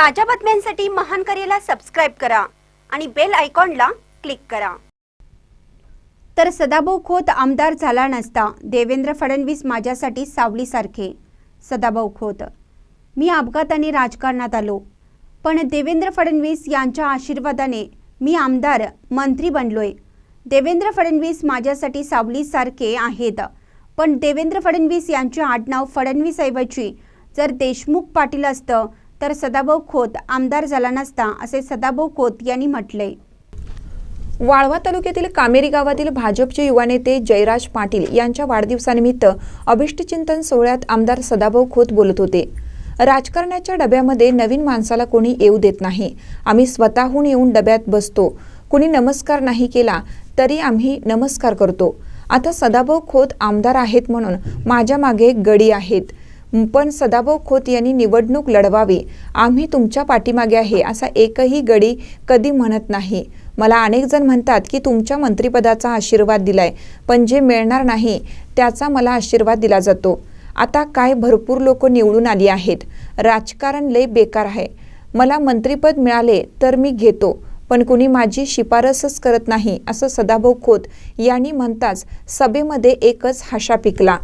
ताज्या बातम्यांसाठी महान करेला सबस्क्राईब करा आणि बेल आयकॉनला क्लिक करा. तर सदाभाऊ खोत आमदार झाला नसता देवेंद्र फडणवीस माझ्यासाठी सावलीसारखे. सदाभाऊ खोत. मी अपघाताने राजकारणात आलो पण देवेंद्र फडणवीस यांच्या आशीर्वादाने मी आमदार मंत्री बनलोय. देवेंद्र फडणवीस माझ्यासाठी सावलीसारखे आहेत पण देवेंद्र फडणवीस यांचे आडनाव फडणवीसऐवजी जर देशमुख पाटील असतं तर सदाभाऊ खोत आमदार झाला नसता असे सदाभाऊ खोत यांनी म्हटले. वाळवा तालुक्यातील कामेरी गावातील भाजपचे युवा नेते जयराज पाटील यांच्या वाढदिवसानिमित्त अभिष्टचिंतन सोहळ्यात आमदार सदाभाऊ खोत बोलत होते. राजकारणाच्या डब्यामध्ये नवीन माणसाला कोणी येऊ देत नाही. आम्ही स्वतःहून येऊन डब्यात बसतो. कुणी नमस्कार नाही केला तरी आम्ही नमस्कार करतो. आता सदाभाऊ खोत आमदार आहेत म्हणून माझ्या मागे गडी आहेत. पण सदाभाऊ खोत यांनी निवडणूक लढवावी. आम्ही तुमच्या पाठीमागे आहे असा एकही गडी कधी म्हणत नाही. मला अनेक जण म्हणतात की तुमच्या मंत्रिपदाचा आशीर्वाद दिलाय पण जे मिळणार नाही त्याचा मला आशीर्वाद दिला जातो. आता काय भरपूर लोक निवडून आली आहेत. राजकारण लय बेकार आहे. मला मंत्रिपद मिळाले तर मी घेतो पण कुणी माझी शिफारसच करत नाही असं सदाभाऊ खोत यांनी म्हणताच सभेमध्ये एकच हाशा पिकला.